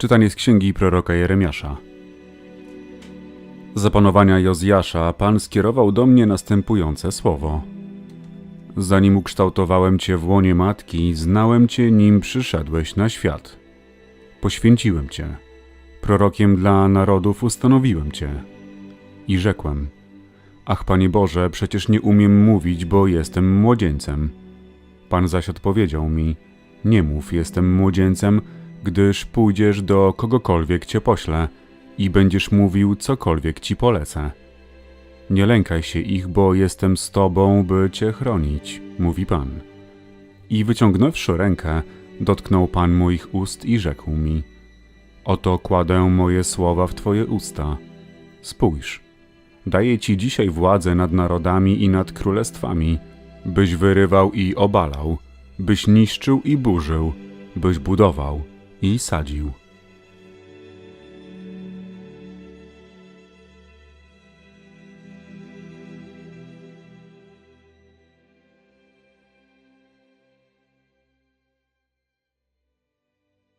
Czytanie z księgi proroka Jeremiasza. Za panowania Jozjasza Pan skierował do mnie następujące słowo. Zanim ukształtowałem Cię w łonie matki, znałem Cię, nim przyszedłeś na świat. Poświęciłem Cię. Prorokiem dla narodów ustanowiłem Cię. I rzekłem: Ach, Panie Boże, przecież nie umiem mówić, bo jestem młodzieńcem. Pan zaś odpowiedział mi: Nie mów, jestem młodzieńcem, gdyż pójdziesz do kogokolwiek cię poślę i będziesz mówił cokolwiek ci polecę. Nie lękaj się ich, bo jestem z tobą, by cię chronić, mówi Pan. I wyciągnąwszy rękę, dotknął Pan moich ust i rzekł mi: Oto kładę moje słowa w twoje usta. Spójrz, daję ci dzisiaj władzę nad narodami i nad królestwami, byś wyrywał i obalał, byś niszczył i burzył, byś budował i sadził.